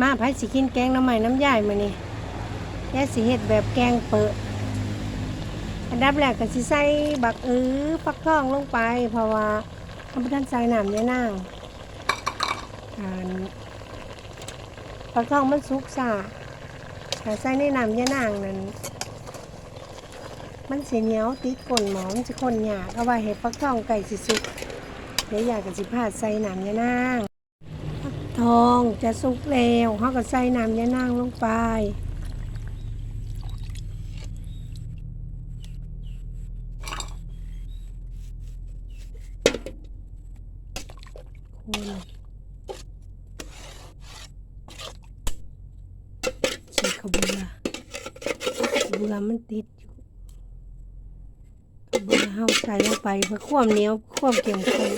มาไผสิกินแกงน้ำใหม่น้ำใหญ่มานี่ยายสิเฮ็ดแบบแกงเปิดอันดับแรกก็สิใส่บักอื้อฟักทองลงไป เพราะว่าทำท่านใส่น้ำยะนางอ่านฟักทองมันสุกซ่าถ้าใส่ในน้ำยะนางนั้นมันสิเหนียวติดก้นหมอมันสิคนหยากเอาไว้เห็ดฟักทองไก่สิสุกเดี๋ยวอยากก็สิพาดใส่น้ำยะนาง ทองจะสุกแล้วเขาก็ใส่น้ำยะนางลงไป คนใส่ขาวเบือขาวเบือมันติดอยู่ขาวเบือเขาใส่ลงไปเพื่อความเหนียวความเข้มข้น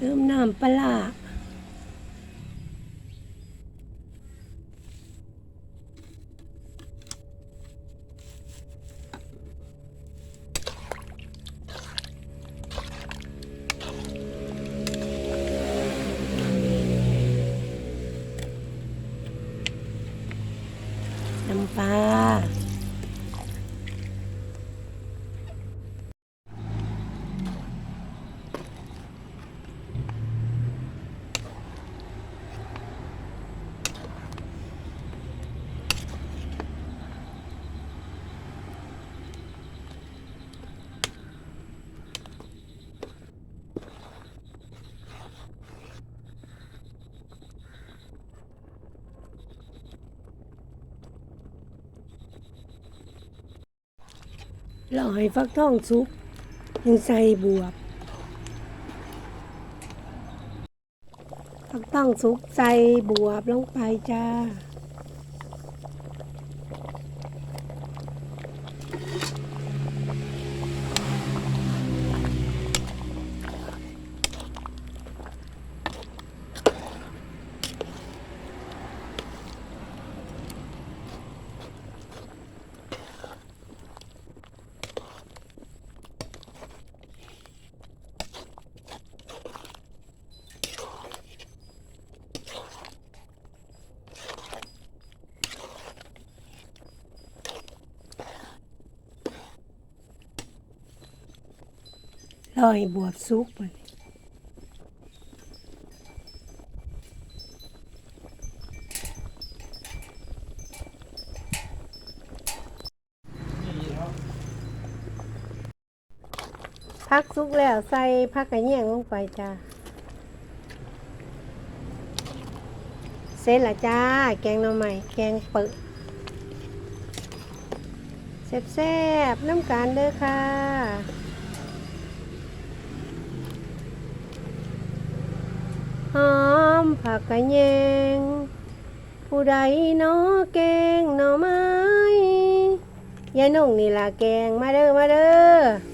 เติมน้ำปลาร้าน้ำปลา เราให้ฟักทองสุกยังใส่บวบฟักทองสุกใส่บวบลงไปจ้า รอให้บวบสุกไปพักสุกแล้วใส่ผักกระเนียงลงไปจ้าเสร็จละจ้า แกงหน่อไม้แกงเปิดแซ่บๆน้ำกันเด้อค่ะ หอ มผักกะแยง ผู้ใดเนาะแกงหน่อไม้ยายนุ่งนี่ล่ะแกงมาเด้อมาเด้อ